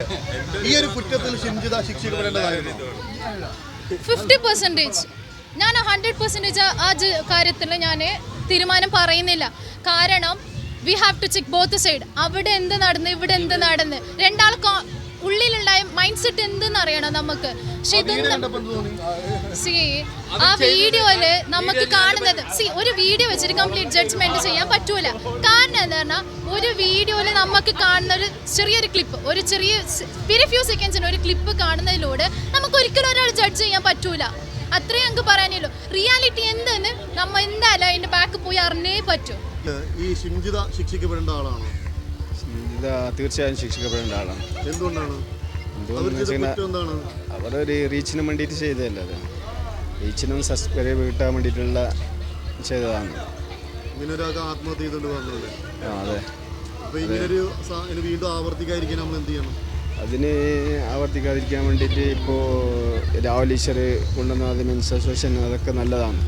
ഈ ഒരു കുറ്റത്തിൽ ഷിംജിത ശിക്ഷിക്കപ്പെടേണ്ടതായിരുന്നു ഫിഫ്റ്റി പെർസെന്റേജ് ഞാൻ ഹൺഡ്രഡ് പെർസെന്റേജ് ആ കാര്യത്തിൽ ഞാൻ തീരുമാനം പറയുന്നില്ല. കാരണം we have to check both side അവിടെ എന്ത് നടന്ന് ഇവിടെ എന്ത് നടന്ന് രണ്ടാൾ ഉള്ളിലുണ്ടായ മൈൻഡ് സെറ്റ് എന്തെന്ന് അറിയണം നമുക്ക് പക്ഷെ ഇതൊന്നും സി ആ വീഡിയോയിൽ നമുക്ക് കാണുന്നത് സി ഒരു വീഡിയോ വെച്ചിട്ട് കംപ്ലീറ്റ് ജഡ്ജ്മെന്റ് ചെയ്യാൻ പറ്റൂല. കാരണം എന്താ പറഞ്ഞാൽ ഒരു വീഡിയോയിൽ നമുക്ക് കാണുന്ന ഒരു ചെറിയൊരു ക്ലിപ്പ് ഒരു ചെറിയ വെരി ഫ്യൂ സെക്കൻഡ്സിന് ഒരു ക്ലിപ്പ് കാണുന്നതിലൂടെ നമുക്ക് ഒരിക്കലും ഒരാൾ ജഡ്ജ് ചെയ്യാൻ പറ്റൂല. അത്രയും ഞങ്ങൾക്ക് പറയാനുള്ളൂ. റിയാലിറ്റി എന്തെന്ന് നമ്മ എന്തായാലും അതിന്റെ ബാക്ക് പോയി അറിഞ്ഞേ പറ്റൂ. ഈ ശിക്ഷിക്കപ്പെടേണ്ട ആളാണോ? തീർച്ചയായും ശിക്ഷിക്കപ്പെടേണ്ട ആളാണ്. എന്തുകൊണ്ടാണ്? അവർ എന്താണ്? അവരൊരു റീച്ചിന് വേണ്ടിയിട്ട് ചെയ്തതല്ല അത്? റീച്ചിനും സബ്സ്ക്രൈബ് കിട്ടാൻ വേണ്ടിയിട്ടുള്ള ചെയ്തതാണ്. ഇങ്ങനെ ഒരാൾക്ക് ആത്മഹത്യ ചെയ്തുകൊണ്ട് വന്നത് ആ അതെ. അപ്പോൾ ഇങ്ങനൊരു വീണ്ടും ആവർത്തിക്കാതിരിക്കാൻ നമ്മൾ എന്ത് ചെയ്യണം? അതിന് ആവർത്തിക്കാതിരിക്കാൻ വേണ്ടിയിട്ട് ഇപ്പോൾ രാവിലെ ഈശ്വർ കൊണ്ടുവന്ന അത് അസോസിയേഷൻ അതൊക്കെ നല്ലതാണ്.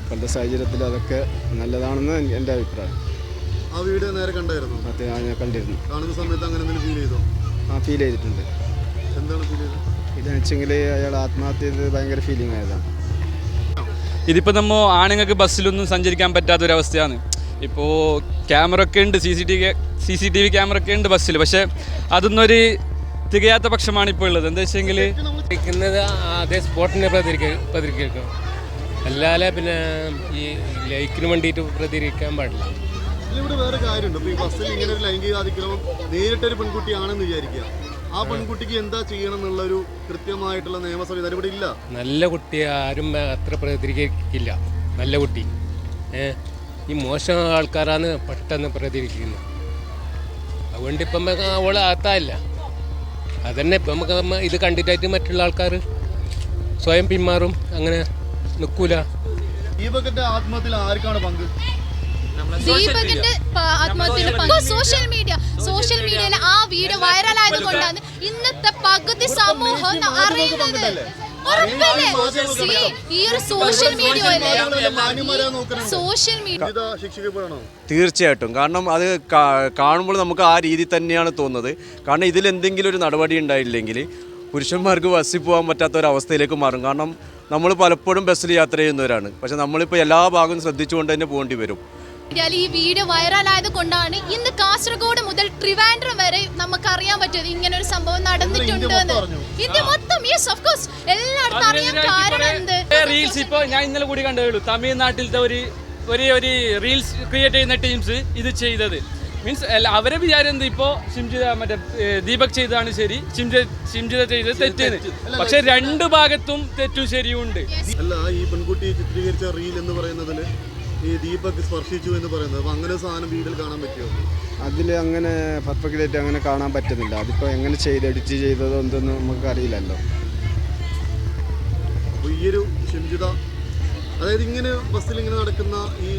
ഇപ്പോഴത്തെ സാഹചര്യത്തിൽ അതൊക്കെ നല്ലതാണെന്ന് എന്റെ അഭിപ്രായം. ആ വീഡിയോ നേരെ കണ്ടായിരുന്നു? അത് ഞാൻ കണ്ടിരുന്നു. കാണുന്ന സമയത്ത് അങ്ങനെ എന്തെങ്കിലും ഫീൽ ചെയ്തോ? ആ ഫീൽ ചെയ്തിട്ടുണ്ട്. എന്താണ് ഫീൽ ചെയ്തത്? ഇതെന്ന് വെച്ചെങ്കിൽ അയാൾ ആത്മഹത്യ ചെയ്തത് ഭയങ്കര ഫീലിംഗ് ആയതാണ്. ഇതിപ്പോൾ നമ്മൾ ആണുങ്ങൾക്ക് ബസ്സിലൊന്നും സഞ്ചരിക്കാൻ പറ്റാത്ത പറ്റാത്തൊരവസ്ഥയാണ്. ഇപ്പോൾ ക്യാമറ ഒക്കെ ഉണ്ട് C C T V C C T V camera ഒക്കെ ഉണ്ട് ബസ്സിൽ പക്ഷേ അതൊന്നും ഒരു തികയാത്ത പക്ഷമാണ് ഇപ്പോൾ ഉള്ളത്. എന്താ വെച്ചെങ്കിൽ ഇരിക്കുന്നത് അതേ സ്പോട്ടിനെ പ്രതികരിക്കും. അല്ലാതെ പിന്നെ ഈ ലൈക്കിന് വേണ്ടിയിട്ട് പ്രതികരിക്കാൻ പാടില്ല. ഇവിടെ വേറെ കാര്യമുണ്ട്. ഇപ്പൊ ഈ ബസ്സിൽ ഇങ്ങനെ ഒരു ലൈംഗിക അതിക്രമം നേരിട്ടൊരു പെൺകുട്ടിയാണെന്ന് വിചാരിക്കുക. ആ പെൺകുട്ടിക്ക് എന്താ ചെയ്യണം എന്നുള്ള ഒരു കൃത്യമായിട്ടുള്ള നിയമ സംവിധാനം ഇവിടെ ഇല്ല. നല്ല കുട്ടി ആരും അത്ര പ്രതികരിക്കില്ല. നല്ല കുട്ടി. ഏ ഈ മോശം ആൾക്കാരാണ് പെട്ടെന്ന് പ്രതികരിക്കുന്നത്. അതുകൊണ്ട് ഇപ്പം അവളെ ആത്താല്ല അതന്നെ ഇപ്പം നമുക്ക് ഇത് കണ്ടിട്ടായിട്ട് മറ്റുള്ള ആൾക്കാർ സ്വയം പിന്മാറും. അങ്ങനെ നിൽക്കൂല. ദീപകന്റെ ആത്മഹത്യയിൽ ആർക്കാണ് പങ്ക്? ദീപകിന്റെ ആത്മഹത്യയുടെ പങ്ക് സോഷ്യൽ മീഡിയ സോഷ്യൽ മീഡിയയിൽ ആ വീഡിയോ വൈറലായത് കൊണ്ടാണ് ഇന്നത്തെ പകുതി സമൂഹം അറിയുന്നത്. ഈ ഒരു സോഷ്യൽ മീഡിയയിൽ സോഷ്യൽ മീഡിയ തീർച്ചയായിട്ടും. കാരണം അത് കാണുമ്പോൾ നമുക്ക് ആ രീതി തന്നെയാണ് തോന്നുന്നത്. കാരണം ഇതിൽ എന്തെങ്കിലും ഒരു നടപടി ഉണ്ടായില്ലെങ്കിൽ പുരുഷന്മാർക്ക് ബസ്സിൽ പോകാൻ പറ്റാത്ത ഒരു അവസ്ഥയിലേക്ക് മാറും. കാരണം നമ്മൾ പലപ്പോഴും ബസ്സിൽ യാത്ര ചെയ്യുന്നവരാണ്. പക്ഷെ നമ്മളിപ്പോൾ എല്ലാ ഭാഗവും ശ്രദ്ധിച്ചുകൊണ്ട് തന്നെ പോകേണ്ടി വരും. മീഡിയയിൽ ഈ വീഡിയോ വൈറലായത് കൊണ്ടാണ് ഇന്ന് കാസർഗോഡ് മുതൽ ട്രിവാൻഡ്രം വരെ നമുക്ക് അറിയാൻ പറ്റിയത് ഇങ്ങനെ ഒരു സംഭവം നടന്നിട്ടുണ്ട് എന്ന്. ഇന്ത്യ മൊത്തം യെസ് ഓഫ് കോഴ്സ് എല്ലായിടത്തും അറിയാൻ കാരണം എന്ത്? റീൽസ് ഇപ്പോൾ ഞാൻ ഇന്നലെ കൂടി കണ്ടേ തമിഴ്നാട്ടിലത്തെ ഒരു ഒരു ഒരു റീൽസ് ക്രിയേറ്റ് ചെയ്യുന്ന ടീംസ് ഇത് ചെയ്തത്. മീൻസ് അവരെ വിചാരം എന്ത്? ഇപ്പോ ശിംജിത മറ്റേ ദീപക് ചെയ്തതാണ് ശരി. ശിംജിത ചെയ്ത് ചെയ്തത് തെറ്റെന്ന് പക്ഷെ രണ്ട് ഭാഗത്തും തെറ്റും ശരിയും ഉണ്ട് അല്ല ഈ പെൺകുട്ടി ചിത്രീകരിച്ച റീൽ എന്ന് പറയുന്നതിൽ ഈ ദീപക് സ്പർശിച്ചു എന്ന് പറയുന്നത്. അപ്പോൾ അങ്ങനെ സാധനം വീട്ടിൽ കാണാൻ പറ്റുമോ? അതിൽ അങ്ങനെ പെർഫെക്റ്റ് ആയിട്ട് അങ്ങനെ കാണാൻ പറ്റുന്നില്ല. അതിപ്പോൾ എങ്ങനെ ചെയ്ത് എഡിറ്റ് ചെയ്തതോ എന്തെന്ന് നമുക്ക് അറിയില്ലല്ലോ. അപ്പോൾ ഈ ഒരു ഷിംജിത അതായത് ഇങ്ങനെ ബസ്സിൽ ഇങ്ങനെ നടക്കുന്ന ഈ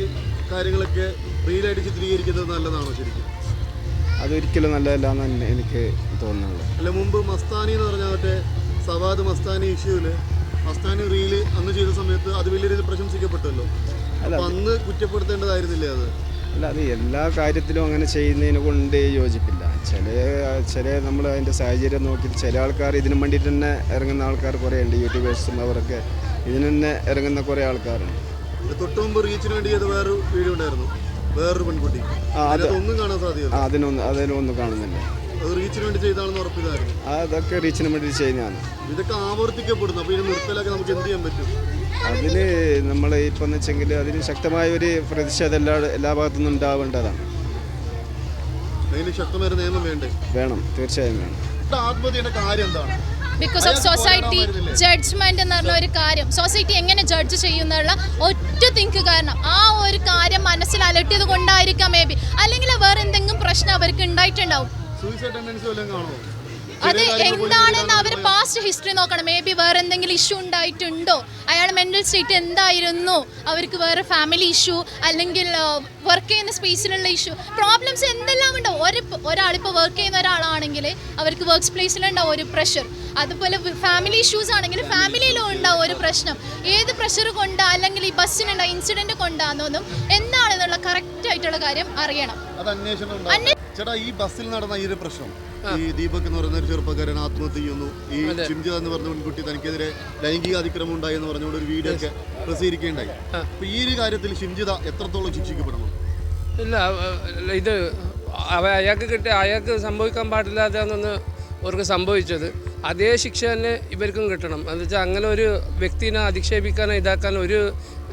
കാര്യങ്ങളൊക്കെ റീലായിട്ട് ചിത്രീകരിക്കുന്നത് നല്ലതാണോ ശരിക്കും? അതൊരിക്കലും നല്ലതല്ല എന്ന് എനിക്ക് തോന്നുന്നുള്ളൂ. അല്ല മുമ്പ് മസ്താനി എന്ന് പറഞ്ഞാൽ മറ്റേ സവാദ് മസ്താനി ഇഷ്യൂവിൽ മസ്താനി റീൽ അന്ന് ചെയ്ത സമയത്ത് അത് വലിയ രീതിയിൽ പ്രശംസിക്കപ്പെട്ടല്ലോ. അന്ന് കുറ്റപ്പെടുത്തേണ്ടതായിരുന്നില്ലേ അത്? അല്ല അത് എല്ലാ കാര്യത്തിലും അങ്ങനെ ചെയ്യുന്നതിനെ കൊണ്ട് യോജിപ്പില്ല. ചില ചില നമ്മൾ അതിന്റെ സാഹചര്യം നോക്കി ചില ആൾക്കാർ ഇതിനു വേണ്ടിയിട്ട് തന്നെ ഇറങ്ങുന്ന ആൾക്കാർ കുറേ ഉണ്ട് യൂട്യൂബേഴ്സും അവരൊക്കെ ഇതിന് തന്നെ ഇറങ്ങുന്ന കുറേ ആൾക്കാരുണ്ട്. തൊട്ട് മുമ്പ് റീച്ചിന് വേണ്ടി അത് വേറൊരു വീഡിയോ ഉണ്ടായിരുന്നു. വേറൊരു പെൺകുട്ടി. ആ, അത് കാണാൻ സാധ്യത അതിനൊന്നും അതിനൊന്നും കാണുന്നില്ല. റീച്ചിന് വേണ്ടി ചെയ്താണെന്ന് ഉറപ്പിതായിരുന്നു അതൊക്കെ റീച്ചിന് വേണ്ടി ചെയ്യുന്നതാണ് ഇതൊക്കെ ആവർത്തിക്കപ്പെടുന്നു. അപ്പൊ ഇത് നിർത്തലാക്കി നമുക്ക് എന്ത് ചെയ്യാൻ പറ്റും? അതിന് നമ്മൾ ഇപ്പം എന്ന് വെച്ചെങ്കിൽ അതിന് ശക്തമായ ഒരു പ്രതിഷേധം എല്ലാ എല്ലാ ഭാഗത്തു നിന്നും ഉണ്ടാവേണ്ടതാണ്. അതിന് ശക്തമായ നിയമം വേണ്ടേ? വേണം തീർച്ചയായും വേണം. ആത്മഹത്യയുടെ കാര്യം എന്താണ്? ബിക്കോസ് ഓഫ് സൊസൈറ്റി ജഡ്ജ്മെന്റ് എന്ന് പറഞ്ഞ ഒരു കാര്യം. സൊസൈറ്റി എങ്ങനെ ജഡ്ജ് ചെയ്യുന്നുള്ള ഒറ്റ തിങ്ക് കാരണം ആ ഒരു കാര്യം മനസ്സിൽ അലട്ടിയത് കൊണ്ടായിരിക്കാം മേ ബി അല്ലെങ്കിൽ വേറെ എന്തെങ്കിലും പ്രശ്നം അവർക്ക് ഉണ്ടായിട്ടുണ്ടാവും. സൂയിസൈഡ് ടെൻഡൻസി വല്ലതും കാണുമോ? അത് എന്താണെന്ന് അവർ പാസ്റ്റ് ഹിസ്റ്ററി നോക്കണം. മേ ബി വേറെ എന്തെങ്കിലും ഇഷ്യൂ ഉണ്ടായിട്ടുണ്ടോ? അയാൾ മെന്റൽ സ്റ്റേറ്റ് എന്തായിരുന്നു? അവർക്ക് വേറെ ഫാമിലി ഇഷ്യൂ അല്ലെങ്കിൽ വർക്ക് ചെയ്യുന്ന സ്പേസിലുള്ള ഇഷ്യൂ പ്രോബ്ലംസ് എന്തെല്ലാം ഉണ്ടാവും ഒരു ഒരാളിപ്പോൾ വർക്ക് ചെയ്യുന്ന ഒരാളാണെങ്കിൽ അവർക്ക് വർക്ക് പ്ലേസിലുണ്ടാവും ഒരു പ്രഷർ അതുപോലെ ഫാമിലി ഇഷ്യൂസ് ആണെങ്കിൽ ഫാമിലിയിലും ഉണ്ടാവും ഒരു പ്രശ്നം. ഏത് പ്രഷർ കൊണ്ടാ അല്ലെങ്കിൽ ഈ ബസ്സിനുണ്ടോ ഇൻസിഡന്റ് കൊണ്ടാണെന്നൊന്നും എന്താണെന്നുള്ള കറക്റ്റ് ആയിട്ടുള്ള കാര്യം അറിയണം. അന്വേഷണം ചേട്ടാ ഈ ബസ്സിൽ നടന്ന ഈ ഒരു പ്രശ്നം ഈ ദീപക് എന്ന് പറയുന്ന ഒരു ചെറുപ്പക്കാരൻ ആത്മഹത്യ ചെയ്യുന്നു. ഈ ചിംജിത എന്ന് പറഞ്ഞ പെൺകുട്ടി തനിക്കെതിരെ ലൈംഗിക അതിക്രമം ഉണ്ടായി എന്ന് പറഞ്ഞുകൊണ്ട് ഒരു വീഡിയോ ഒക്കെ പ്രസിദ്ധീകരിക്കുകയുണ്ടായി. അപ്പൊ ഈ ഒരു കാര്യത്തിൽ ഷിംജിത എത്രത്തോളം ശിക്ഷിക്കപ്പെടണം? ഇല്ല ഇത് അയാൾക്ക് കിട്ടിയ അയാൾക്ക് സംഭവിക്കാൻ പാടില്ലാതെന്നൊന്ന് അവർക്ക് സംഭവിച്ചത്. അതേ ശിക്ഷ തന്നെ ഇവർക്കും കിട്ടണം. എന്ന് വെച്ചാൽ അങ്ങനെ ഒരു വ്യക്തിനെ അധിക്ഷേപിക്കാനോ ഇതാക്കാനോ ഒരു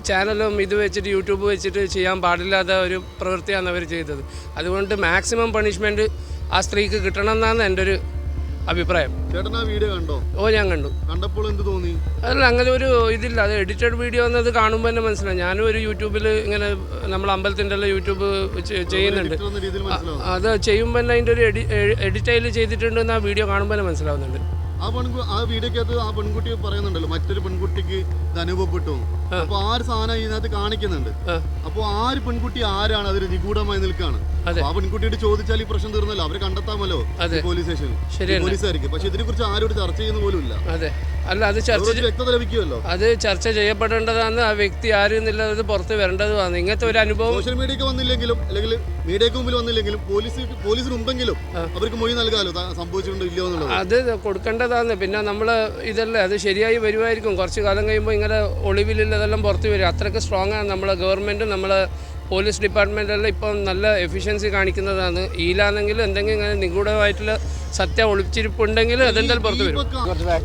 ചാനലും ഇത് വെച്ചിട്ട് യൂട്യൂബ് വെച്ചിട്ട് ചെയ്യാൻ പാടില്ലാത്ത ഒരു പ്രവൃത്തിയാണ് അവർ ചെയ്തത്. അതുകൊണ്ട് മാക്സിമം പണിഷ്മെന്റ് ആ സ്ത്രീക്ക് കിട്ടണം എന്നാണ് എന്റെ ഒരു അഭിപ്രായം. ചേട്ടൻ ആ വീഡിയോ കണ്ടോ? ഓ ഞാൻ കണ്ടു. കണ്ടപ്പോൾ എന്ത് തോന്നി? അല്ല അങ്ങനെ ഒരു ഇതില്ല. അത് എഡിറ്റഡ് വീഡിയോ എന്നത് കാണുമ്പോൾ തന്നെ മനസ്സിലായി ഞാനും ഒരു യൂട്യൂബിൽ ഇങ്ങനെ നമ്മൾ അമ്പലത്തിന്റെ എല്ലാം യൂട്യൂബ് ചെയ്യുന്നുണ്ട്. എന്ന അത് ചെയ്യുമ്പോൾ തന്നെ അതിന്റെ ഒരു എഡി എഡിറ്റൈൽ ചെയ്തിട്ടുണ്ടെന്ന് ആ വീഡിയോ കാണുമ്പോൾ തന്നെ മനസ്സിലാവുന്നുണ്ട്. ആ പെൺകു ആ വീഡിയോക്കകത്ത് ആ പെൺകുട്ടി പറയുന്നുണ്ടല്ലോ മറ്റൊരു പെൺകുട്ടിക്ക് ഇത് അനുഭവപ്പെട്ടു. അപ്പൊ ആ ഒരു സാധനം ഇതിനകത്ത് കാണിക്കുന്നുണ്ട്. അപ്പൊ ആ ഒരു പെൺകുട്ടി ആരാണ്? അതൊരു നിഗൂഢമായി നിൽക്കാണ്. ആ പെൺകുട്ടിയോട് ചോദിച്ചാൽ ഈ പ്രശ്നം തീർന്നല്ലോ. അവരെ കണ്ടെത്താമല്ലോ പോലീസ് സ്റ്റേഷനിൽ. പോലീസുകാർക്ക്. പക്ഷെ ഇതിനെ കുറിച്ച് ആരോട് ചർച്ച ചെയ്യുന്ന പോലും ഇല്ല അല്ല അത് ചർച്ച വ്യക്തത ലഭിക്കുമല്ലോ. അത് ചർച്ച ചെയ്യപ്പെടേണ്ടതാണ്. ആ വ്യക്തി ആരും എന്നുള്ളത് പുറത്ത് വരേണ്ടതുമാണ് ഇങ്ങനത്തെ ഒരു അനുഭവം സോഷ്യൽ മീഡിയക്ക് വന്നില്ലെങ്കിലും അല്ലെങ്കിൽ മീഡിയക്ക് മുമ്പിൽ വന്നില്ലെങ്കിലും പോലീസ് പോലീസിനുണ്ടെങ്കിലും അവർക്ക് മൊഴി നൽകാമല്ലോ സംഭവിച്ചിട്ടുണ്ടോ ഇല്ലയോ എന്നുള്ളത്. അത് കൊടുക്കേണ്ടതാണ്. പിന്നെ നമ്മൾ ഇതല്ലേ അത് ശരിയായി വരുമായിരിക്കും. കുറച്ച് കാലം കഴിയുമ്പോൾ ഇങ്ങനെ ഒളിവിലുള്ളതെല്ലാം പുറത്ത് വരും. അത്രയ്ക്ക് സ്ട്രോങ് ആണ് നമ്മളെ ഗവൺമെന്റും നമ്മളെ പോലീസ് ഡിപ്പാർട്ട്മെന്റെല്ലാം ഇപ്പം നല്ല എഫിഷ്യൻസി കാണിക്കുന്നതാണ്. ഈലാണെങ്കിൽ എന്തെങ്കിലും ഇങ്ങനെ നിഗൂഢമായിട്ടുള്ള സത്യം ഒളിച്ചിരിപ്പുണ്ടെങ്കിൽ അതെന്തായാലും പുറത്ത് വരും.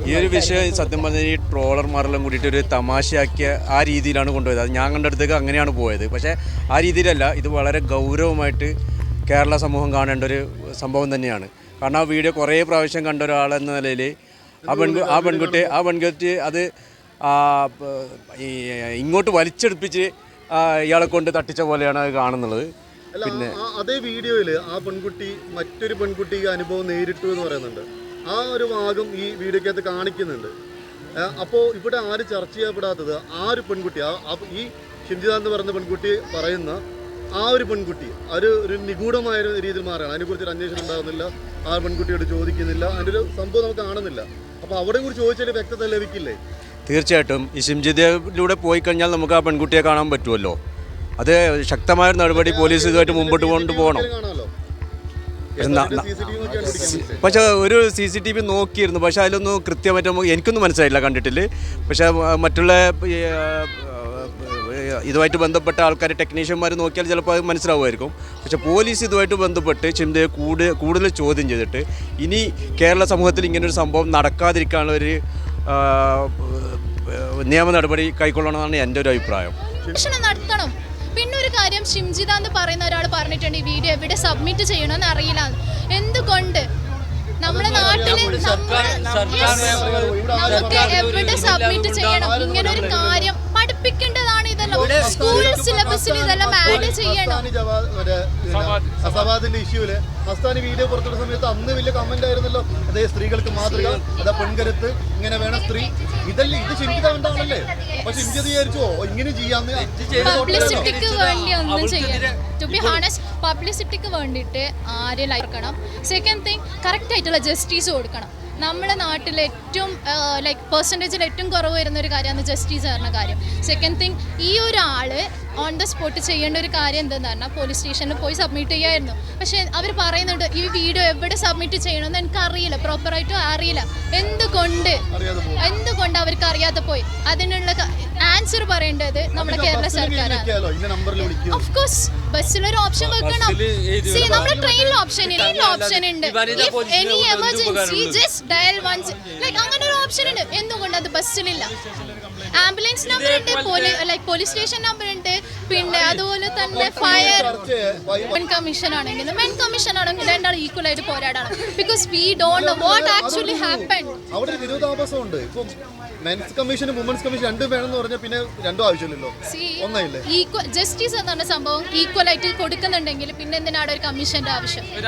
ഈ ഒരു വിഷയം സത്യം പറഞ്ഞാൽ ഈ ട്രോളർമാരെല്ലാം കൂടിയിട്ട് ഒരു തമാശയാക്കിയ ആ രീതിയിലാണ് കൊണ്ടുപോയത്. അത് ഞാൻ കണ്ടെടുത്തേക്ക് അങ്ങനെയാണ് പോയത്. പക്ഷേ ആ രീതിയിലല്ല ഇത് വളരെ ഗൗരവമായിട്ട് കേരള സമൂഹം കാണേണ്ട ഒരു സംഭവം തന്നെയാണ്. കാരണം ആ വീഡിയോ കുറേ പ്രാവശ്യം കണ്ട ഒരാളെന്ന നിലയിൽ ആ പെൺകു ആ പെൺകുട്ടി ആ പെൺകുട്ടി അത് ഈ ഇങ്ങോട്ട് വലിച്ചെടുപ്പിച്ച് ഇയാളെ കൊണ്ട് തട്ടിച്ച പോലെയാണ് അത് കാണുന്നത്. പിന്നെ അതേ വീഡിയോയിൽ ആ പെൺകുട്ടി മറ്റൊരു പെൺകുട്ടി അനുഭവം നേരിട്ടു എന്ന് പറയുന്നുണ്ട്. ആ ഒരു ഭാഗം ഈ വീഡിയോക്കകത്ത് കാണിക്കുന്നുണ്ട്. അപ്പോ ഇവിടെ ആര് ചർച്ച ചെയ്യപ്പെടാത്തത്? ആ ഒരു പെൺകുട്ടി ആ ഈ ഷിംജിത എന്ന് പറയുന്ന പെൺകുട്ടി പറയുന്ന ആ ഒരു പെൺകുട്ടി ഒരു ഒരു നിഗൂഢമായ രീതിയിൽ മാറുകയാണ്. അതിനെക്കുറിച്ച് ഒരു അന്വേഷണം ഉണ്ടാകുന്നില്ല. ആ പെൺകുട്ടിയോട് ചോദിക്കുന്നില്ല. അതിന്റെ ഒരു സംഭവം നമുക്ക് കാണുന്നില്ല. അപ്പോൾ അവിടെ കുറിച്ച് ചോദിച്ചാൽ വ്യക്തത ലഭിക്കില്ലേ? തീർച്ചയായിട്ടും ഈ സിംജിതയിലൂടെ പോയി കഴിഞ്ഞാൽ നമുക്ക് ആ പെൺകുട്ടിയെ കാണാൻ പറ്റുമല്ലോ. അത് ശക്തമായ നടപടി പോലീസ് ഇതുമായിട്ട് മുമ്പോട്ട് കൊണ്ടുപോകണം പക്ഷേ ഒരു സി സി ടി വി നോക്കിയിരുന്നു. പക്ഷേ അതിലൊന്നും കൃത്യമായിട്ട് നമുക്ക് എനിക്കൊന്നും മനസ്സിലായില്ല കണ്ടിട്ടില്ല. പക്ഷെ മറ്റുള്ള ഇതുമായിട്ട് ബന്ധപ്പെട്ട ആൾക്കാർ ടെക്നീഷ്യന്മാർ നോക്കിയാൽ ചിലപ്പോൾ അത് മനസ്സിലാവുമായിരിക്കും. പക്ഷെ പോലീസ് ഇതുമായിട്ട് ബന്ധപ്പെട്ട് ചിന്തയെ കൂടുതൽ കൂടുതൽ ചോദ്യം ചെയ്തിട്ട് ഇനി കേരള സമൂഹത്തിൽ ഇങ്ങനൊരു സംഭവം നടക്കാതിരിക്കാനുള്ള ഒരു നിയമ നടപടി കൈക്കൊള്ളണമെന്നാണ് എന്റെ ഒരു അഭിപ്രായം. നടത്തണം. പിന്നെ ഒരു കാര്യം ഷിംജിത എന്ന് പറയുന്ന ഒരാൾ പറഞ്ഞിട്ടുണ്ട് ഈ വീഡിയോ എവിടെ സബ്മിറ്റ് ചെയ്യണമെന്ന് അറിയില്ല. എന്തുകൊണ്ട്? നമ്മുടെ നാട്ടിൽ. നമുക്ക് എവിടെ സബ്മിറ്റ് ചെയ്യണം. ഇങ്ങനെ ഒരു കാര്യം സിലബസിൽ ഇതെല്ലാം ആഡ് ചെയ്യണം. മസ്താനി ജവാ- മറ്റേ പിന്നെ സവാദിന്റെ ഇഷ്യൂൽ മസ്താനി വീഡിയോ പുറത്തുള്ള സമയത്ത് അന്ന് വലിയ കമന്റ് ആയിരുന്നല്ലോ. അതേ സ്ത്രീകൾക്ക് മാതൃക അതാ പെൺകരുത്ത് ഇങ്ങനെ വേണം സ്ത്രീ. ഇതല്ലേ ഇത് ശരിക്കും പക്ഷെ ഇന്ത്യ വിചാരിച്ചോ ഇങ്ങനെ ചെയ്യാന്ന് പബ്ലിസിറ്റിക്ക് വേണ്ടി ഒന്നും ചെയ്യണം ടു ബി ഹാണസ്റ്റ് പബ്ലിസിറ്റിക്ക് വേണ്ടിയിട്ട് ആരെയും ലൈക്കണം സെക്കൻഡ് തിങ് കറക്റ്റ് ആയിട്ടുള്ള ജസ്റ്റിസ് കൊടുക്കണം. നമ്മുടെ നാട്ടിൽ ഏറ്റവും ലൈക്ക് പെർസെന്റേജിൽ ഏറ്റവും കുറവ് വരുന്ന ഒരു കാര്യമാണ് ജസ്റ്റിസ് പറഞ്ഞ കാര്യം. സെക്കൻഡ് തിങ് ഈ ഒരാൾ ഓൺ ദ സ്പോട്ട് ചെയ്യേണ്ട ഒരു കാര്യം എന്തെന്ന് പറഞ്ഞാൽ പോലീസ് സ്റ്റേഷനിൽ പോയി സബ്മിറ്റ് ചെയ്യായിരുന്നു. പക്ഷേ അവർ പറയുന്നുണ്ട് ഈ വീഡിയോ എവിടെ സബ്മിറ്റ് ചെയ്യണമെന്ന് എനിക്ക് അറിയില്ല പ്രോപ്പറായിട്ടും അറിയില്ല. എന്തുകൊണ്ട്? എന്തുകൊണ്ട് അവർക്ക് അറിയാതെ പോയി? അതിനുള്ള ആൻസർ പറയേണ്ടത് നമ്മുടെ കേരള സർക്കാർ ഇന്ന നമ്പറിൽ വിളിക്കും. ഓഫ് കോഴ്സ് ബസ്സിലൊരു ഓപ്ഷൻ വെക്കണം. സി നമ്മുടെ ട്രെയിനിൽ ഓപ്ഷൻ ഇല്ല ഇതിൽ ഓപ്ഷൻ ഉണ്ട്. Any emergency just dial one like അങ്ങനെ ഒരു ഓപ്ഷൻ ഉണ്ട്. എന്തുകൊണ്ട് അത് ബസ്സിലില്ല? ആംബുലൻസ് നമ്പർ ഉണ്ട് ലൈക്ക് പോലീസ് സ്റ്റേഷൻ നമ്പർ ഉണ്ട്. പിന്നെ അതുപോലെ തന്നെ ഫയർ മെൻ കമ്മീഷൻ ആണെങ്കിലും മെൻ കമ്മീഷൻ ആണെങ്കിലും രണ്ടാൾ ഈക്വൽ ആയിട്ട് പോരാടണം. Because we don't know what actually happen അവിടെ ഒരു വിരോധാഭാസം ഉണ്ട് ഇപ്പം മെൻസ് കമ്മീഷനും വുമൻസ് കമ്മീഷൻ രണ്ടും വേണമെന്ന് പറഞ്ഞാൽ പിന്നെ രണ്ടും ആവശ്യമില്ലല്ലോ. ഒന്നായില്ലേ ഈക്വൽ ജസ്റ്റിസ് എന്ന് പറഞ്ഞ സംഭവം ഈക്വൽ ആയിട്ട് കൊടുക്കുന്നുണ്ടെങ്കിൽ പിന്നെ എന്തിനാണ് ഒരു കമ്മീഷന്റെ ആവശ്യം? ഒരു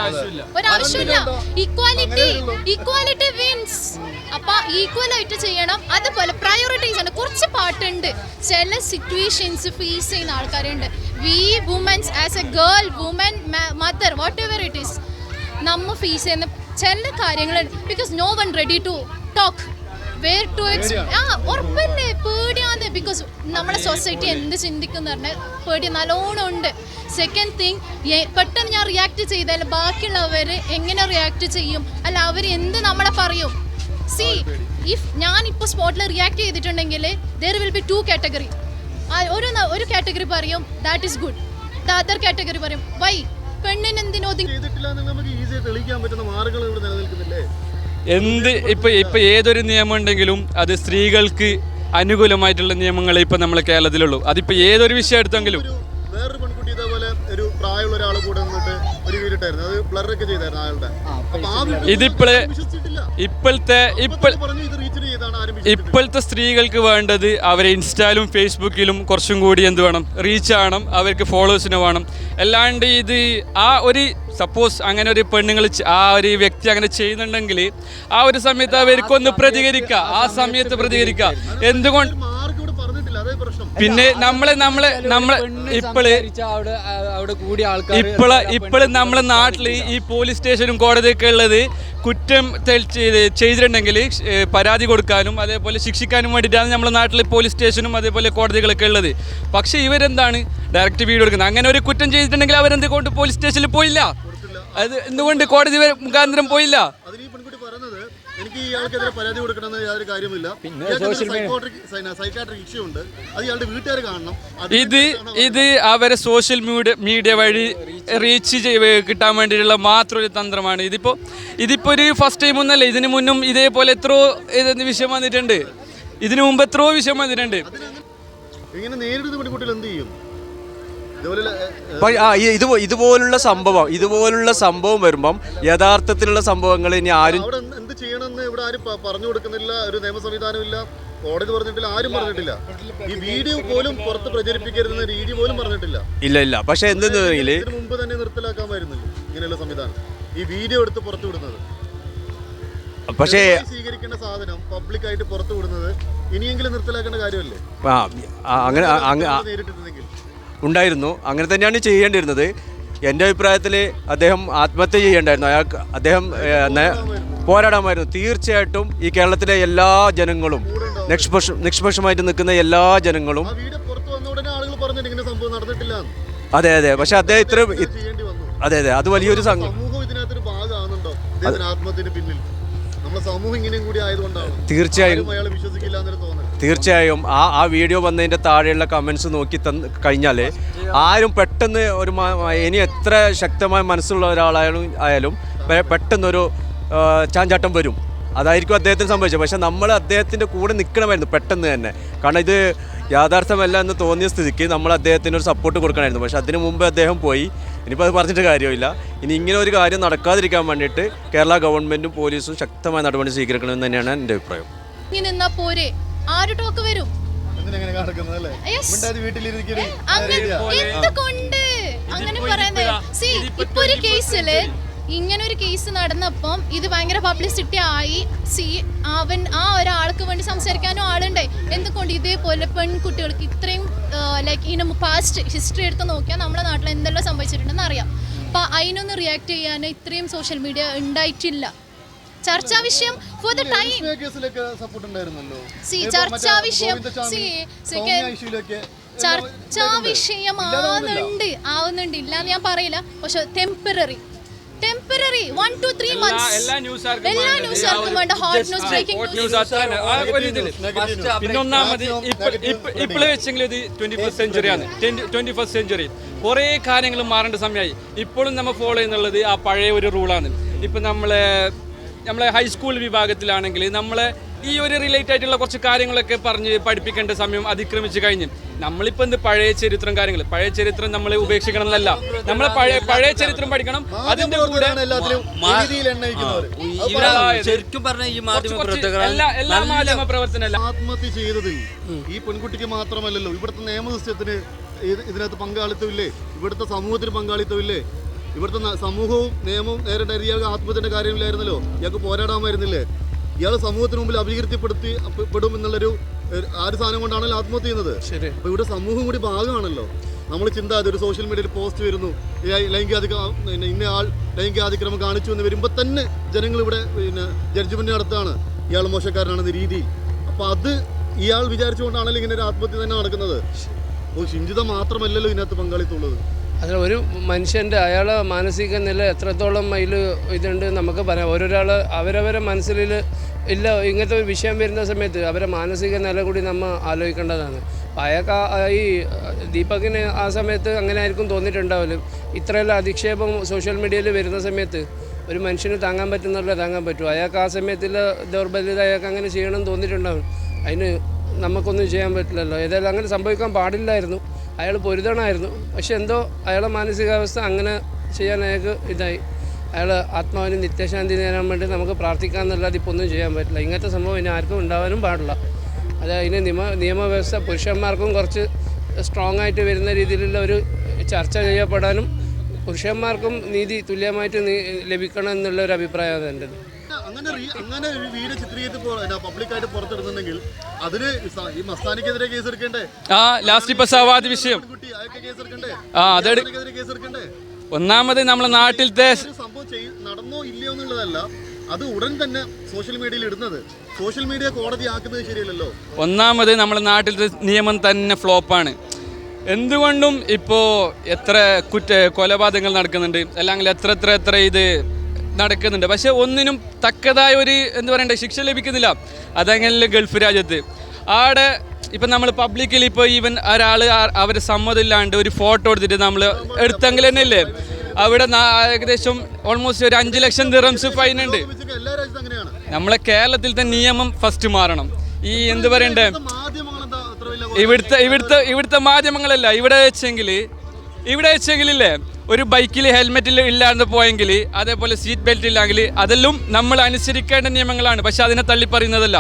ആവശ്യമില്ല. ഇക്വാലിറ്റി ഇക്വാലിറ്റി വിൻസ് അപ്പൊ ഈക്വൽ ആയിട്ട് ചെയ്യണം. അതുപോലെ പ്രയോറിറ്റീസ് ആണ്. കുറച്ച് പാട്ടുണ്ട്. ചില സിറ്റുവേഷൻസ് ഫേസ് ചെയ്യുന്ന ആൾക്കാരുണ്ട്. We women's as a girl woman mother whatever it is നമ്മ ഫേസ് ചെയ്യുന്ന ചില കാര്യങ്ങളുണ്ട് because no one ready to talk where to ആ ഉറപ്പല്ലേ? പേടിയാതെ ബിക്കോസ് നമ്മുടെ സൊസൈറ്റി എന്ത് ചിന്തിക്കുന്ന പറഞ്ഞാൽ പേടി നല്ലോണം ഉണ്ട്. സെക്കൻഡ് തിങ് പെട്ടെന്ന് ഞാൻ റിയാക്ട് ചെയ്താൽ ബാക്കിയുള്ളവർ എങ്ങനെ റിയാക്ട് ചെയ്യും? അല്ല അവർ എന്ത് നമ്മളെ പറയും? സി ഇഫ് ഞാൻ ഇപ്പോൾ സ്പോട്ടിൽ റിയാക്ട് ചെയ്തിട്ടുണ്ടെങ്കിൽ there will be two category ഒരു ഒരു കാറ്റഗറി പറയും that is good the other category പറയും വൈ പെണ്ണിന് എന്തിനോ എന്ത് ഇപ്പൊ ഇപ്പൊ ഏതൊരു നിയമം ഉണ്ടെങ്കിലും അത് സ്ത്രീകൾക്ക് അനുകൂലമായിട്ടുള്ള നിയമങ്ങളെ ഇപ്പൊ നമ്മളെ കേരളത്തിലുള്ളൂ. അതിപ്പോ ഏതൊരു വിഷയം എടുത്തെങ്കിലും. ഒരു വേറൊരു പെൺകുട്ടി ഇതേപോലെ ഒരു പ്രായമുള്ള ഒരാൾ കൂടെ നിന്നിട്ട് ഒരു വീടിട്ടായിരുന്നു. അത് ബ്ലറൊക്കെ ചെയ്തായിരുന്നു അയാളുടെ ഇതിപ്പോൾ ഇപ്പോഴത്തെ ഇപ്പൊ പറഞ്ഞു ഇത് ഇപ്പോഴത്തെ സ്ത്രീകൾക്ക് വേണ്ടത് അവരെ ഇൻസ്റ്റാലും ഫേസ്ബുക്കിലും കുറച്ചും കൂടി എന്ത് വേണം? റീച്ച് ആവണം. അവർക്ക് ഫോളോവേഴ്സിന് വേണം. അല്ലാണ്ട് ഇത് ആ ഒരു സപ്പോസ് അങ്ങനെ ഒരു പെണ്ണുങ്ങൾ ആ ഒരു വ്യക്തി അങ്ങനെ ചെയ്യുന്നുണ്ടെങ്കിൽ ആ ഒരു സമയത്ത് അവർക്കൊന്ന് പ്രതികരിക്കുക ആ സമയത്ത് പ്രതികരിക്കുക എന്തുകൊണ്ട് ഒരു മാർഗ് ഇവിടെ പറഞ്ഞിട്ടില്ല അതേ പ്രശ്നം പിന്നെ നമ്മൾ നമ്മൾ നമ്മൾ ഇപ്പൾ അവിടെ ഇപ്പൾ ഇപ്പോൾ ഇപ്പോഴും നമ്മളെ നാട്ടിൽ ഈ പോലീസ് സ്റ്റേഷനും കോടതിയൊക്കെ ഉള്ളത് കുറ്റം ചെയ്തിട്ടുണ്ടെങ്കിൽ പരാതി കൊടുക്കാനും അതേപോലെ ശിക്ഷിക്കാനും വേണ്ടിയിട്ടാണ് നമ്മുടെ നാട്ടിൽ പോലീസ് സ്റ്റേഷനും അതേപോലെ കോടതികളൊക്കെ ഉള്ളത്. പക്ഷെ ഇവരെന്താണ് ഡയറക്റ്റ് വീഡിയോ എടുക്കുന്നത്? അങ്ങനെ ഒരു കുറ്റം ചെയ്തിട്ടുണ്ടെങ്കിൽ അവരെന്തുകൊണ്ട് പോലീസ് സ്റ്റേഷനിൽ പോയില്ല? അത് എന്തുകൊണ്ട് കോടതി മുഖാന്തരം പോയില്ല അതിന് ഈ പെൺകുട്ടി പറഞ്ഞത് എനിക്ക് ഇയാൾക്കെതിരെ പരാതി കൊടുക്കണമെന്ന് യാതൊരു കാര്യമില്ല പിന്നെ സൈക്കാട്രിക് ഇഷ്യൂ ഉണ്ട്. അത് ഇയാളുടെ വീട്ടുകാർ കാണണം. ഇത് ഇത് അവരെ സോഷ്യൽ മീഡിയ മീഡിയ വഴി റീച്ച് കിട്ടാൻ വേണ്ടിയിട്ടുള്ള മാത്രം ഒരു തന്ത്രമാണ്. ഇതിപ്പോൾ ഇതിപ്പോൾ ഒരു ഫസ്റ്റ് ടൈം ഒന്നല്ല ഇതിനു മുന്നും ഇതേപോലെ എത്രയോ വിഷയം വന്നിട്ടുണ്ട്. ഇതിനു മുമ്പ് എത്രയോ വിഷയം വന്നിട്ടുണ്ട്. ഇങ്ങനെ നേരിടുന്ന പെൺകുട്ടികൾ എന്ത് ചെയ്യും? ആ, ഇത് ഇതുപോലുള്ള സംഭവം ഇതുപോലുള്ള സംഭവം വരുമ്പം യഥാർത്ഥത്തിലുള്ള സംഭവങ്ങൾ ഇനി ആരും എന്ത് എന്ന് ചെയ്യണമെന്ന് ഇവിടെ ആരും പറഞ്ഞു കൊടുക്കുന്നില്ല ഒരു നിയമ സംവിധാനമില്ല കോടതി പറഞ്ഞിട്ടില്ല ആരും പറഞ്ഞിട്ടില്ല. ഈ വീഡിയോ പോലും പുറത്ത് പ്രചരിപ്പിക്കരുതെന്ന രീതി പോലും പറഞ്ഞിട്ടില്ല. ഇല്ല ഇല്ല. പക്ഷെ എന്തെന്ന് ഇതിനു മുമ്പ് തന്നെ നിർത്തലാക്കാമായിരുന്നല്ലോ ഇങ്ങനെയുള്ള സംവിധാനം? ഈ വീഡിയോ എടുത്ത് പുറത്തു വിടുന്നത്. പക്ഷേ സ്വീകരിക്കേണ്ട സാധനം പബ്ലിക്കായിട്ട് പുറത്തു വിടുന്നത് ഇനിയെങ്കിലും നിർത്തലാക്കേണ്ട കാര്യമല്ലേ? അങ്ങനെ നേരിട്ടിരുന്നെങ്കിൽ. ഉണ്ടായിരുന്നു. അങ്ങനെ തന്നെയാണ് ചെയ്യേണ്ടിയിരുന്നത്. എന്റെ അഭിപ്രായത്തിൽ അദ്ദേഹം ആത്മഹത്യ ചെയ്യേണ്ടായിരുന്നു. അയാൾക്ക് അദ്ദേഹം പോരാടാമായിരുന്നു. തീർച്ചയായിട്ടും ഈ കേരളത്തിലെ എല്ലാ ജനങ്ങളും നിഷ്പക്ഷ നിഷ്പക്ഷമായിട്ട് നിൽക്കുന്ന എല്ലാ ജനങ്ങളും അതെ അതെ. പക്ഷെ അദ്ദേഹം ഇത്ര അതെ അതെ. അത് വലിയൊരു സംഘം തീർച്ചയായും തീർച്ചയായും ആ ആ വീഡിയോ വന്നതിന്റെ താഴെയുള്ള കമൻസ് നോക്കി തന്ന് കഴിഞ്ഞാൽ ആരും പെട്ടെന്ന് ഒരു ഇനി എത്ര ശക്തമായ മനസ്സുള്ള ഒരാളായാലും ആയാലും പെട്ടെന്നൊരു ചാഞ്ചാട്ടം വരും. അതായിരിക്കും അദ്ദേഹത്തിന് സംഭവിച്ചത്. പക്ഷേ നമ്മൾ അദ്ദേഹത്തിന്റെ കൂടെ നിൽക്കണമായിരുന്നു പെട്ടെന്ന് തന്നെ. കാരണം ഇത് യാഥാർത്ഥ്യമല്ല എന്ന് തോന്നിയ സ്ഥിതിക്ക് നമ്മൾ അദ്ദേഹത്തിന് ഒരു സപ്പോർട്ട് കൊടുക്കണമായിരുന്നു. പക്ഷേ അതിനു മുമ്പ് അദ്ദേഹം പോയി. ഇനിയിപ്പോൾ അത് പറഞ്ഞിട്ട് കാര്യമില്ല. ഇനി ഇങ്ങനെ ഒരു കാര്യം നടക്കാതിരിക്കാൻ വേണ്ടിയിട്ട് കേരള ഗവൺമെന്റും പോലീസും ശക്തമായ നടപടി സ്വീകരിക്കണമെന്ന് തന്നെയാണ് എന്റെ അഭിപ്രായം. ഇനി നിന്നാ പോരെ. ആര് ടോക്ക് വരും? അങ്ങനെ അങ്ങനെ പറയുന്നത്. സി ഇപ്പൊ ഒരു കേസിൽ ഇങ്ങനെ ഒരു കേസ് നടന്നപ്പം ഇത് ഭയങ്കര പബ്ലിസിറ്റി ആയി. സി അവൻ ആ ഒരാൾക്ക് വേണ്ടി സംസാരിക്കാനും ആളുണ്ടേ. എന്തുകൊണ്ട് ഇതേപോലെ പെൺകുട്ടികൾക്ക് ഇത്രയും ലൈക്ക് ഇനി പാസ്റ്റ് ഹിസ്റ്ററി എടുത്ത് നോക്കിയാൽ നമ്മുടെ നാട്ടിൽ എന്തെല്ലാം സംഭവിച്ചിട്ടുണ്ടെന്ന് അറിയാം. അപ്പൊ അതിനൊന്ന് റിയാക്ട് ചെയ്യാൻ ഇത്രയും സോഷ്യൽ മീഡിയ ഉണ്ടായിട്ടില്ല. ചർച്ചാ വിഷയം ഫോർ ദ ടൈം സി ചർച്ചാ വിഷയം- ഇഷ്യൂലൊക്കെ ചർച്ചാ വിഷയമാവുന്നുണ്ട് ആവുന്നുണ്ട്. ഇല്ലാന്ന് ഞാൻ പറയില്ല. പക്ഷെ temporary temporary one two three months എല്ലാ ന്യൂസുകാർക്കും എല്ലാ വേണ്ടത് ന്യൂസുകാർക്കും വേണ്ട. Hot news breaking hot news news അത്ര ആ ഒരു ഇതിൽ. പിന്നെ ഒന്നാമത് ഇപ്പോൾ വെച്ചെങ്കിൽ ഇത് ട്വന്റി ഫസ്റ്റ് സെഞ്ചുറിയാണ് ട്വന്റി ഫസ്റ്റ് സെഞ്ചുറി കുറേ കാര്യങ്ങൾ മാറേണ്ട സമയമായി ഇപ്പോഴും നമ്മൾ ഫോളോ ചെയ്യുന്നുള്ളത് ആ പഴയ ഒരു റൂളാണ് ഇപ്പം നമ്മളെ നമ്മളെ ഹൈസ്കൂൾ വിഭാഗത്തിലാണെങ്കിൽ നമ്മളെ ഈ ഒരു റിലേറ്റ് ആയിട്ടുള്ള കുറച്ച് കാര്യങ്ങളൊക്കെ പറഞ്ഞ് പഠിപ്പിക്കേണ്ട സമയം അതിക്രമിച്ചു കഴിഞ്ഞു. നമ്മളിപ്പോ എന്ത് പഴയ ചരിത്രം കാര്യങ്ങൾ? പഴയ ചരിത്രം നമ്മൾ ഉപേക്ഷിക്കണം എന്നല്ല. നമ്മളെ പഴയ പഴയ ചരിത്രം പഠിക്കണം. അതിന്റെ കൂടെ ശരിക്കും പറഞ്ഞ ഈ മാധ്യമ കുറച്ച് അല്ല എല്ലാ മാധ്യമ പ്രവർത്തനമല്ല ആത്മഹത്യ ചെയ്തത് ഈ പെൺകുട്ടിക്ക് മാത്രമല്ലല്ലോ ഇവിടുത്തെ നിയമസിസ്റ്റത്തിന് ഇത് ഇതിനകത്ത് പങ്കാളിത്തമില്ലേ? ഇവിടുത്തെ സമൂഹത്തിന് പങ്കാളിത്തമില്ലേ? ഇവിടുത്തെ സമൂഹവും നിയമവും നേരിട്ട ഇയാൾക്ക് ആത്മഹത്യന്റെ കാര്യമില്ലായിരുന്നല്ലോ? ഇയാൾക്ക് പോരാടാമായിരുന്നില്ലേ ഇയാൾ സമൂഹത്തിന് മുമ്പിൽ അപകീർത്തിപ്പെടുത്തി പെടും എന്നുള്ളൊരു ആ ഒരു സാധനം കൊണ്ടാണല്ലോ ആത്മഹത്യ ചെയ്യുന്നത്? അപ്പൊ ഇവിടെ സമൂഹം കൂടി ഭാഗമാണല്ലോ. നമ്മൾ ചിന്ത ഒരു സോഷ്യൽ മീഡിയയിൽ പോസ്റ്റ് വരുന്നു. ലൈംഗികാതിക്രമം ലൈംഗികാതിക്ര ഇന്ന ആൾ ലൈംഗികാതിക്രമം കാണിച്ചു എന്ന് വരുമ്പോൾ തന്നെ ജനങ്ങൾ ഇവിടെ പിന്നെ ജഡ്ജ്മെന്റ് നടത്താണ് ഇയാൾ മോശക്കാരനാണെന്ന രീതിയിൽ. അപ്പോൾ അത് ഇയാൾ വിചാരിച്ചുകൊണ്ടാണല്ലോ ഇങ്ങനെ ഒരു ആത്മഹത്യ തന്നെ നടക്കുന്നത്. അപ്പോൾ ഷിഞ്ചിത മാത്രമല്ലല്ലോ ഇതിനകത്ത് പങ്കാളിത്തമുള്ളത്. അതിൽ ഒരു മനുഷ്യന്റെ അയാളെ മാനസിക നില എത്രത്തോളം അതിൽ ഇതുണ്ട് നമുക്ക് പറയാം. ഓരോരാൾ അവരവരെ മനസ്സിൽ ഇല്ല ഇങ്ങനത്തെ ഒരു വിഷയം വരുന്ന സമയത്ത് അവരെ മാനസിക നില കൂടി നമ്മൾ ആലോചിക്കേണ്ടതാണ്. അയാൾക്ക് ഈ ദീപകിന് ആ സമയത്ത് അങ്ങനെ ആയിരിക്കും തോന്നിയിട്ടുണ്ടാവില്ല ഇത്രയെല്ലാം അധിക്ഷേപം സോഷ്യൽ മീഡിയയിൽ വരുന്ന സമയത്ത് ഒരു മനുഷ്യന് താങ്ങാൻ പറ്റുന്നല്ല താങ്ങാൻ പറ്റും. അയാൾക്ക് ആ സമയത്തിൽ ദൗർബല്യത അയാൾക്ക് അങ്ങനെ ചെയ്യണം തോന്നിയിട്ടുണ്ടാവും. അതിന് നമുക്കൊന്നും ചെയ്യാൻ പറ്റില്ലല്ലോ. ഏതായാലും അങ്ങനെ സംഭവിക്കാൻ പാടില്ലായിരുന്നു. അയാൾ പൊരുതണമായിരുന്നു പക്ഷെ എന്തോ അയാളെ മാനസികാവസ്ഥ അങ്ങനെ ചെയ്യാൻ അയാൾക്ക് ഇതായി. അയാൾ ആത്മാവിന് നിത്യശാന്തി നേരാൻ വേണ്ടി നമുക്ക് പ്രാർത്ഥിക്കാമെന്നല്ലാതെ ഇപ്പോൾ ഒന്നും ചെയ്യാൻ പറ്റില്ല. ഇങ്ങനത്തെ സംഭവം ഇനി ആർക്കും ഉണ്ടാവാനും പാടില്ല. അത് അതിന് നിയമ നിയമവ്യവസ്ഥ പുരുഷന്മാർക്കും കുറച്ച് സ്ട്രോങ് ആയിട്ട് വരുന്ന രീതിയിലുള്ള ഒരു ചർച്ച ചെയ്യപ്പെടാനും പുരുഷന്മാർക്കും നീതി തുല്യമായിട്ട് ലഭിക്കണം എന്നുള്ള ഒരു അഭിപ്രായമാണ് എന്റെ അങ്ങനെ അങ്ങനെ ഒരു വീട് ചിത്രീകരിച്ച് പബ്ലിക്കായിട്ട് പുറത്തിടുന്നുണ്ടെങ്കിൽ അതിന് ഈ മസ്താനിക്കെതിരെ കേസ് എടുക്കണ്ടേ ആ ലാസ്റ്റ് ഇപ്പൊ സവാദ് വിഷയം. കുട്ടി അയാൾക്ക് കേസ് എടുക്കണ്ടേ ആ അതെടു കേസ് എടുക്കണ്ടേ ഒന്നാമത് നമ്മളെ നാട്ടിലത്തെ സംഭവം നടന്നോ ഇല്ലയോ എന്നുള്ളതല്ല അത് ഉടൻ തന്നെ സോഷ്യൽ മീഡിയയിൽ ഇടുന്നത്. സോഷ്യൽ മീഡിയ കോടതി ആക്കുന്നത് ശരിയല്ലല്ലോ. ഒന്നാമത് നമ്മുടെ നാട്ടിലത്തെ നിയമം തന്നെ ഫ്ലോപ്പാണ്. എന്തുകൊണ്ടും ഇപ്പോൾ എത്ര കുറ്റ കൊലപാതകങ്ങൾ നടക്കുന്നുണ്ട് അല്ലെങ്കിൽ എത്ര എത്ര എത്ര ഇത് നടക്കുന്നുണ്ട്. പക്ഷെ ഒന്നിനും തക്കതായ ഒരു എന്താ പറയണ്ടേ ശിക്ഷ ലഭിക്കുന്നില്ല. അതങ്ങനെ ഗൾഫ് രാജ്യത്ത്. ആടെ ഇപ്പം നമ്മൾ പബ്ലിക്കിൽ ഇപ്പോൾ ഈവൻ ഒരാൾ അവരെ സമ്മതമില്ലാണ്ട് ഒരു ഫോട്ടോ എടുത്തിട്ട് നമ്മൾ എടുത്തെങ്കിൽ തന്നെ ഇല്ലേ? അവിടെ ഏകദേശം ഓൾമോസ്റ്റ് ഒരു അഞ്ച് ലക്ഷം ദിറംസ് ഫൈൻ ഉണ്ട്. നമ്മളെ കേരളത്തിലത്തെ നിയമം ഫസ്റ്റ് മാറണം. ഈ എന്ത് പറയണ്ടേ? ഇവിടുത്തെ ഇവിടുത്തെ ഇവിടുത്തെ മാധ്യമങ്ങളല്ല. ഇവിടെ വെച്ചെങ്കിൽ ഇവിടെ വെച്ചെങ്കിലില്ലേ ഒരു ബൈക്കിൽ ഹെൽമെറ്റിൽ ഇല്ലാണ്ട് പോയെങ്കിൽ അതേപോലെ സീറ്റ് ബെൽറ്റ് ഇല്ലെങ്കിൽ അതെല്ലാം നമ്മൾ അനുസരിക്കേണ്ട നിയമങ്ങളാണ്. പക്ഷെ അതിനെ തള്ളിപ്പറയുന്നതല്ല.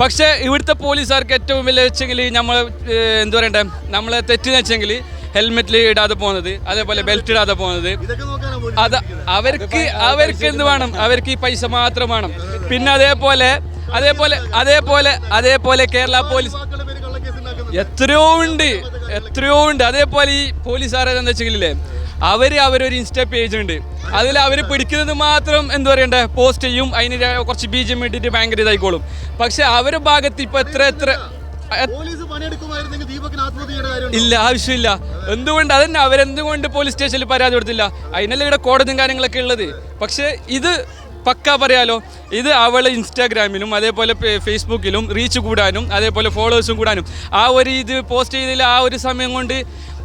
പക്ഷേ ഇവിടുത്തെ പോലീസുകാർക്ക് ഏറ്റവും വലിയ വെച്ചെങ്കിൽ നമ്മൾ എന്താ പറയണ്ടേ? നമ്മളെ തെറ്റെന്ന് വെച്ചെങ്കിൽ ഹെൽമെറ്റിൽ ഇടാതെ പോകുന്നത് അതേപോലെ ബെൽറ്റ് ഇടാതെ പോകുന്നത്. ഇതൊക്കെ നോക്കാനാ അത് അവർക്ക് അവർക്ക് എന്ത് വേണം? അവർക്ക് ഈ പൈസ മാത്രം വേണം. പിന്നെ അതേപോലെ അതേപോലെ അതേപോലെ അതേപോലെ കേരള പോലീസ് എത്രയോ ഉണ്ട് എത്രയോ ഉണ്ട്. അതേപോലെ ഈ പോലീസ് എന്താ വെച്ചെങ്കിലേ അവർ അവരൊരു ഇൻസ്റ്റാ പേജ് ഉണ്ട്. അതിൽ അവർ പിടിക്കുന്നത് മാത്രം എന്താ പറയണ്ടേ പോസ്റ്റ് ചെയ്യും. അതിന് കുറച്ച് ബീജം ഇട്ടിട്ട് ഭയങ്കര ഇതായിക്കോളും. പക്ഷെ അവരുടെ ഭാഗത്ത് ഇപ്പൊ എത്ര എത്ര ഇല്ല ആവശ്യമില്ല. എന്തുകൊണ്ട്? അതന്നെ അവരെന്തുകൊണ്ട് പോലീസ് സ്റ്റേഷനിൽ പരാതി കൊടുത്തില്ല? അതിനല്ല ഇവിടെ കോടതിയും കാര്യങ്ങളൊക്കെ ഉള്ളത്. പക്ഷെ ഇത് പക്ക പറയാലോ ഇത് അവൾ ഇൻസ്റ്റാഗ്രാമിലും അതേപോലെ ഫേസ്ബുക്കിലും റീച്ച് കൂടാനും അതേപോലെ ഫോളോവേഴ്സും കൂടാനും ആ ഒരു ഇത് പോസ്റ്റ് ചെയ്തതിൽ ആ ഒരു സമയം കൊണ്ട്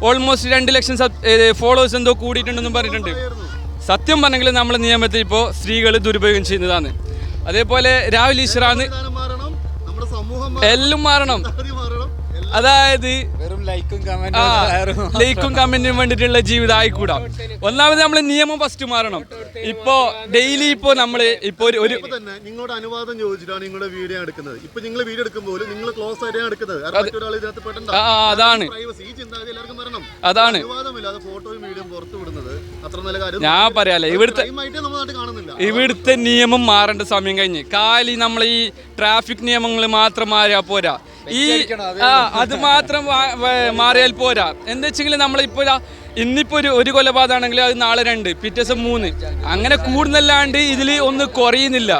ഓൾമോസ്റ്റ് രണ്ട് ലക്ഷം ഫോളോവേഴ്സ് എന്തോ കൂടിയിട്ടുണ്ടെന്നും പറഞ്ഞിട്ടുണ്ട്. സത്യം പറഞ്ഞെങ്കിൽ നമ്മളെ നിയമത്തിൽ ഇപ്പോൾ സ്ത്രീകൾ ദുരുപയോഗം ചെയ്യുന്നതാണ്. അതേപോലെ രാഹുൽ ഈശ്വറാന്ന് എല്ലാം മാറണം. അതായത് വെറും ലൈക്കും കമന്റിനും വേണ്ടിയിട്ടുള്ള ജീവിതം ആയിക്കൂടാ. ഒന്നാമത് നമ്മൾ നിയമം ഫസ്റ്റ് മാറണം. ഇപ്പോ ഡെയിലി ഇപ്പോ നമ്മൾ ഇപ്പൊ ഒരു നിങ്ങളുടെ അനുവാദം ചോദിച്ചിട്ടാണ് നിങ്ങളുടെ വീഡിയോ എടുക്കുന്നത്. ഇപ്പൊ നിങ്ങൾ വീഡിയോ എടുക്കുമ്പോൾ നിങ്ങൾ ക്ലോസ് ആയിട്ടാണ് എടുക്കുന്നത്. അതാണ്. പ്രൈവസി ഈ ചിന്താഗതി എല്ലാവർക്കും വരണം. അതാണ്. ഫോട്ടോയും വീഡിയോയും പുറത്തു വിടുന്നത് ഞാൻ പറയാലേ ഇവിടുത്തെ ഇവിടുത്തെ നിയമം മാറേണ്ട സമയം കഴിഞ്ഞ്. കാലി നമ്മൾ ഈ ട്രാഫിക് നിയമങ്ങൾ മാത്രം മാറിയാൽ പോരാ. ഈ ആ അത് മാത്രം മാറിയാൽ പോരാ. എന്താ വെച്ചെങ്കിൽ നമ്മളിപ്പോ ഇന്നിപ്പോ ഒരു ഒരു കൊലപാതകമാണെങ്കിൽ അത് നാളെ രണ്ട് പിറ്റേ ദിവസം മൂന്ന്. അങ്ങനെ കൂടുന്നല്ലാണ്ട് ഇതിൽ ഒന്ന് കുറയുന്നില്ല.